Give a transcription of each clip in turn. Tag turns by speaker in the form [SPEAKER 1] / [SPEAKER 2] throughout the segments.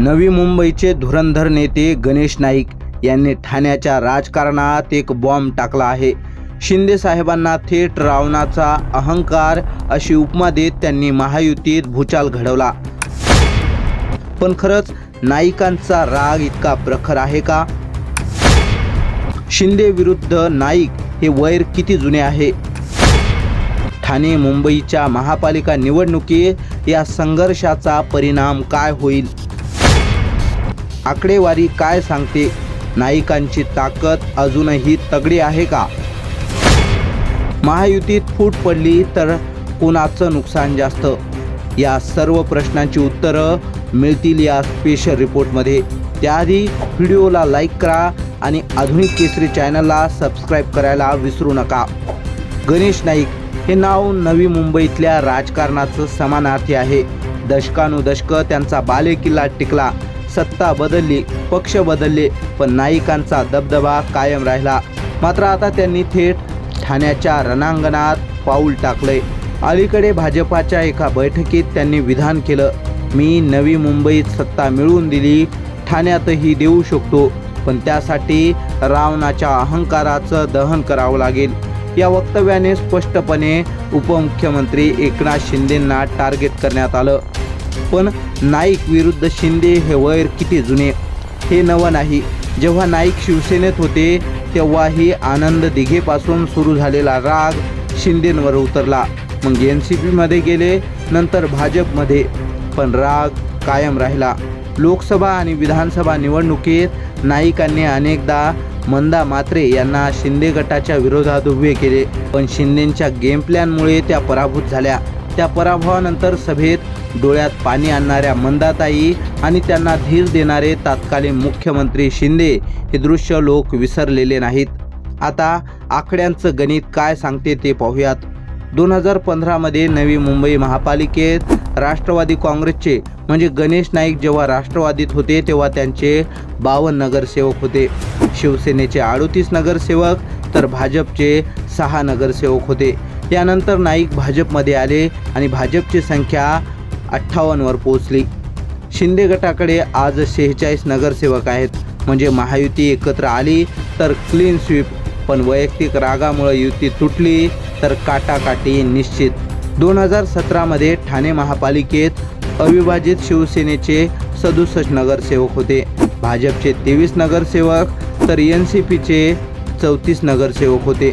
[SPEAKER 1] नवी मुंबईचे धुरंधर नेते गणेश नाईक यांनी ठाण्याच्या राजकारणात एक बॉम्ब टाकला आहे. शिंदे साहेबांना थेट रावणाचा अहंकार अशी उपमा देत त्यांनी महायुतीत भूचाल घडवला. पण खरंच नाईकांचा राग इतका प्रखर आहे का? शिंदे विरुद्ध नाईक हे वैर किती जुने आहे? ठाणे मुंबईच्या महापालिका निवडणुकीत या संघर्षाचा परिणाम काय होईल? आकडेवारी काय सांगते? नाईकांची ताकद अजूनही तगडी आहे का? महायुतीत फूट पडली तर कोणाचं नुकसान जास्त? या सर्व प्रश्नांची उत्तरं मिळतील या स्पेशल रिपोर्टमध्ये त्याआधी व्हिडिओला लाईक करा आणि आधुनिक केसरी चॅनलला सबस्क्राईब करायला विसरू नका. गणेश नाईक हे नाव नवी मुंबईतल्या राजकारणाचं समानार्थी आहे. दशकानुदशकं त्यांचा बालेकिल्ला टिकला. सत्ता बदलली पक्ष बदलले पण नाईकांचा दबदबा कायम राहिला. मात्र आता त्यांनी थेट ठाण्याच्या रणांगणात पाऊल टाकलंय. अलीकडे भाजपाच्या एका बैठकीत त्यांनी विधान केलं. मी नवी मुंबईत सत्ता मिळवून दिली ठाण्यातही देऊ शकतो पण त्यासाठी रावणाच्या अहंकाराचं दहन करावं लागेल. या वक्तव्याने स्पष्टपणे उपमुख्यमंत्री एकनाथ शिंदेंना टार्गेट करण्यात आलं. पण नाईक विरुद्ध शिंदे हे वैर किती जुने? हे नवं नाही. जेव्हा नाईक शिवसेनेत होते तेव्हाही आनंद दिघेपासून सुरू झालेला राग शिंदेंवर उतरला. मग एन सी पीमध्ये गेले नंतर भाजपमध्ये. पण राग कायम राहिला. लोकसभा आणि विधानसभा निवडणुकीत नाईकांनी अनेकदा मंदा मात्रे यांना शिंदे गटाच्या विरोधात उभे केले. पण शिंदेंच्या गेम प्लॅनमुळे त्या पराभूत झाल्या. त्या पराभवानंतर सभेत डोळ्यात पाणी आणणाऱ्या मंदाताई आणि त्यांना धीर देणारे तत्कालीन मुख्यमंत्री शिंदे हे दृश्य लोक विसरलेले नाहीत. आता आकड्यांचं गणित काय सांगते ते पाहूयात. दोन हजार पंधरामध्ये नवी मुंबई महापालिकेत राष्ट्रवादी काँग्रेसचे म्हणजे गणेश नाईक जेव्हा राष्ट्रवादीत होते तेव्हा त्यांचे बावन्न नगरसेवक होते. शिवसेनेचे अडोतीस नगरसेवक तर भाजपचे सहा नगरसेवक होते. त्यानंतर नाईक भाजपमध्ये आले आणि भाजपची संख्या अठ्ठावन्नवर पोहोचली. शिंदे गटाकडे आज शेहेचाळीस नगरसेवक आहेत. म्हणजे महायुती एकत्र आली तर क्लीन स्वीप पण वैयक्तिक रागामुळे युती तुटली तर काटाकाटी निश्चित. दोन हजार सतरामध्ये ठाणे महापालिकेत अविभाजित शिवसेनेचे सदुसष्ट नगरसेवक होते. भाजपचे तेवीस नगरसेवक तर एन सी पीचे चौतीस नगरसेवक होते.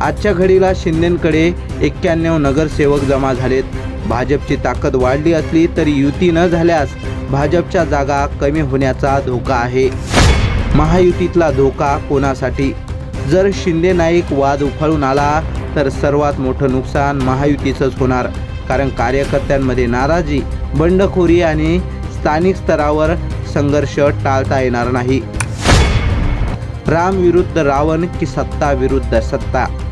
[SPEAKER 1] आजच्या घडीला शिंदेंकडे एक्क्याण्णव नगरसेवक जमा झालेत. भाजपची ताकद वाढली असली तरी युती न झाल्यास भाजपच्या जागा कमी होण्याचा धोका आहे. महायुतीतला धोका कोणासाठी? जर शिंदे नाईक वाद उफाळून आला तर सर्वात मोठं नुकसान महायुतीचंच होणार. कारण कार्यकर्त्यांमध्ये नाराजी बंडखोरी आणि स्थानिक स्तरावर संघर्ष टाळता येणार नाही. राम विरुद्ध रावण की सत्ता विरुद्ध सत्ता?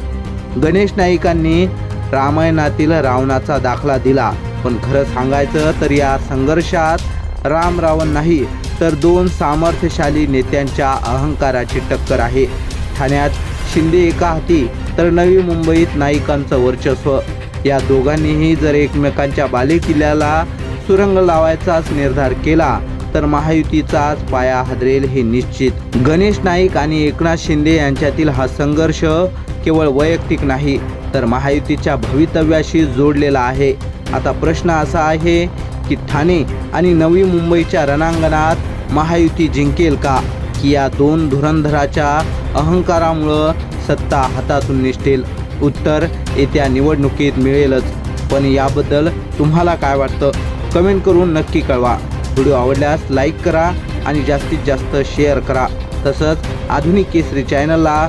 [SPEAKER 1] गणेश नाईकांनी रामायणातील रावणाचा दाखला दिला. पण खरं सांगायचं तर या संघर्षात राम रावण नाही तर दोन सामर्थ्यशाली नेत्यांच्या अहंकाराची टक्कर आहे. ठाण्यात शिंदे एका हाती तर नवी मुंबईत नाईकांचं वर्चस्व. या दोघांनीही जर एकमेकांच्या बालेकिल्ल्याला सुरंग लावायचाच निर्धार केला तर महायुतीचाच पाया हादरेल हे निश्चित. गणेश नाईक आणि एकनाथ शिंदे यांच्यातील हा संघर्ष केवळ वैयक्तिक नाही तर महायुतीच्या भवितव्याशी जोडलेला आहे. आता प्रश्न असा आहे की ठाणे आणि नवी मुंबईच्या रणांगणात महायुती जिंकेल का? की या दोन धुरंधराच्या अहंकारामुळं सत्ता हातातून निष्ठेल? उत्तर येत्या निवडणुकीत मिळेलच. पण याबद्दल तुम्हाला काय वाटतं? कमेंट करून नक्की कळवा. व्हिडिओ आवडल्यास लाईक करा आणि जास्तीत जास्त शेअर करा. तसंच आधुनिक केसरी चॅनलला